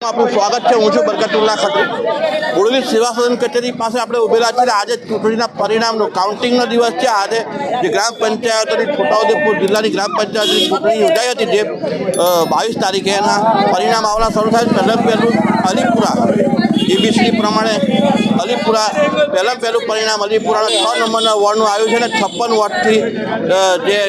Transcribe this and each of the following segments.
આપણું સ્વાગત છે. હું છું બરકતુલ્લા ખત્રી બોડેલી સેવા સદન કચેરી પાસે આપણે ઉભેલા છીએ. આજે ચૂંટણીના પરિણામનો કાઉન્ટિંગનો દિવસ છે. આજે જે ગ્રામ પંચાયતોની છોટાઉદેપુર જિલ્લાની ગ્રામ પંચાયતની ચૂંટણી યોજાઈ હતી, જે બાવીસ તારીખે એના પરિણામ આવવાના શરૂ થાય પહેલાં પહેલું અલીપુરા એબીસી પ્રમાણે અલીપુરા, પહેલાં પહેલું પરિણામ અલીપુરાના છ નંબરના વોર્ડનું આવ્યું છે અને છપ્પન વોર્ડથી જે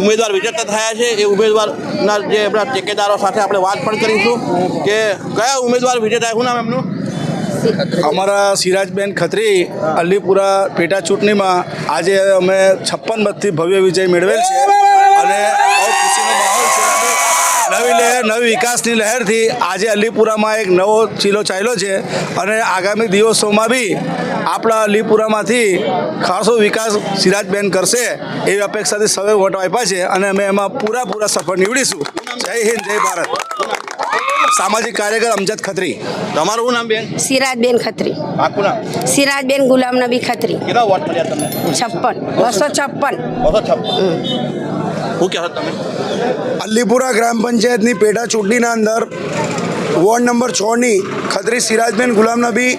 ઉમેદવાર વિજેતા થયા છે. એ ઉમેદવારના જે આપણા ટેકેદારો સાથે આપણે વાત પણ કરીશું. કે કયા ઉમેદવાર વિજેતા શું નામ એમનું? અમારા સિરાજબેન ખત્રી, અલીપુરા પેટા ચૂંટણીમાં આજે અમે છપ્પન મતથી ભવ્ય વિજય મેળવેલ છે. અને નવી લહેર, નવી વિકાસની લહેરથી આજે અલીપુરામાં એક નવો ચીલો ચાલ્યો છે. અને આગામી દિવસોમાં બી આપણા અલીપુરામાંથી ખાસો વિકાસ સિરાજબેન કરશે એવી અપેક્ષાથી સૌએ વોટ આપ્યા છે. અને અમે એમાં પૂરા પૂરા સફળ નીવડીશું. જય હિન્દ, જય ભારત. સામાજિક કાર્યકર અમજદ ખત્રી. તમારું શું નામ બેન? સિરાજબેન ખત્રી. આખું નામ? સિરાજબેન ગુલામ નબી ખત્રી. કેટલા વોટ મળ્યા તમને? છપ્પન. બસો છપ્પન. બસો છપ્પન. શું કહેશો તમે? અલીપુરા ગ્રામ પંચાયતની પેટા ચૂંટણીના અંદર વોર્ડ નંબર છની ખત્રી સિરાજબેન ગુલામ નબી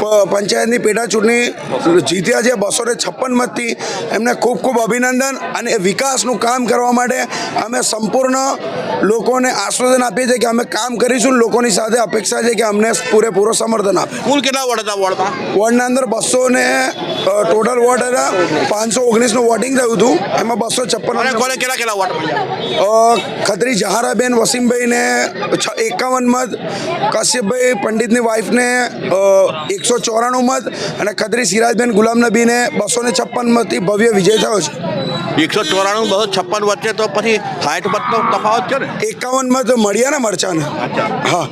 પ- પંચાયતની પેટા ચૂંટણી જીત્યા છે બસો ને છપ્પન મતથી એમને ખૂબ ખૂબ અભિનંદન અને એ વિકાસનું કામ કરવા માટે અમે સંપૂર્ણ લોકોને આશ્વાસન આપીએ છીએ કે અમે કામ કરીશું લોકોની સાથે અપેક્ષા છે કે અમને પૂરેપૂરો સમર્થન આપે. કુલ કેટલા વોર્ડ હતા વોર્ડમાં? વોર્ડના અંદર બસો ને ટોટલ વોર્ડ હતા. પાંચસો ઓગણીસનું વોટિંગ થયું હતું. એમાં બસો છપ્પન કેટલા કેટલા વોટ ખત્રી જહારાબેન વસીમભાઈને એકાવન મત કશ્યપભાઈ પંડિતની વાઇફને એકસો ચોરાણું મત અને ખત્રી સિરાજબેન ગુલામ નબીને બસો ને છપ્પન મતથી ભવ્ય વિજય થયો છે. એકસો ચોરાણું બસો છપ્પન વચ્ચે તો પછી સાઠ મતનો તફાવત છે ને? એકાવન મત મળ્યા ને મરચાને. હા.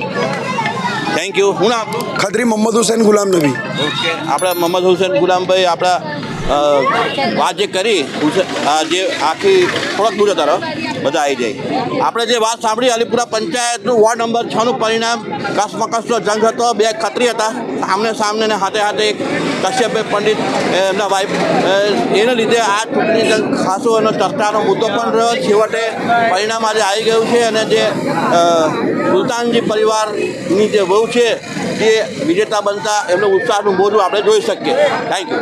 થેન્ક યુ હું આપનું ખત્રી મોહમ્મદ હુસેન ગુલામ નબી. ઓકે આપણા મોહમ્મદ હુસેન ગુલામભાઈ આપણા વાત જે કરી આ જે આખી થોડોક દૂર હતા બધા આવી જાય. આપણે જે વાત સાંભળી, અલીપુરા પંચાયતનું વોર્ડ નંબર છનું પરિણામ કસમકસનો જંગ હતો, બે ખત્રી હતા. સામને સામને ને હાથે હાથે એક કશ્યપભાઈ પંડિત એમના વાઇફ એને લીધે આ ચૂંટણી જંગ ખાસો એનો ચર્ચાનો મુદ્દો પણ રહ્યો. છેવટે પરિણામ આજે આવી ગયું છે અને જે સુલતાનજી પરિવારની જે વહુ છે એ વિજેતા બનતા એમનો ઉત્સાહનું બોલું આપણે જોઈ શકીએ. Thank you